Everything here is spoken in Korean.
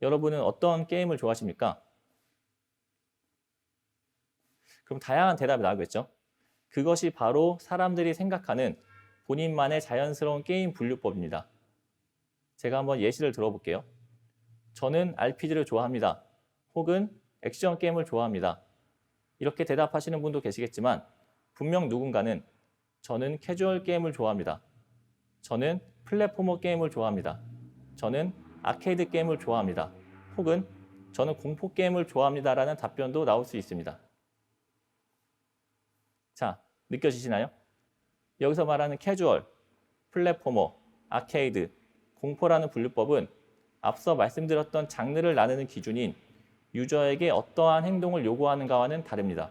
여러분은 어떤 게임을 좋아하십니까? 그럼 다양한 대답이 나오겠죠. 그것이 바로 사람들이 생각하는 본인만의 자연스러운 게임 분류법입니다. 제가 한번 예시를 들어볼게요. 저는 RPG를 좋아합니다. 혹은 액션 게임을 좋아합니다. 이렇게 대답하시는 분도 계시겠지만 분명 누군가는 저는 캐주얼 게임을 좋아합니다. 저는 플랫포머 게임을 좋아합니다. 저는 아케이드 게임을 좋아합니다. 혹은 저는 공포 게임을 좋아합니다 라는 답변도 나올 수 있습니다. 자, 느껴지시나요? 여기서 말하는 캐주얼, 플랫포머, 아케이드, 공포라는 분류법은 앞서 말씀드렸던 장르를 나누는 기준인 유저에게 어떠한 행동을 요구하는가와는 다릅니다.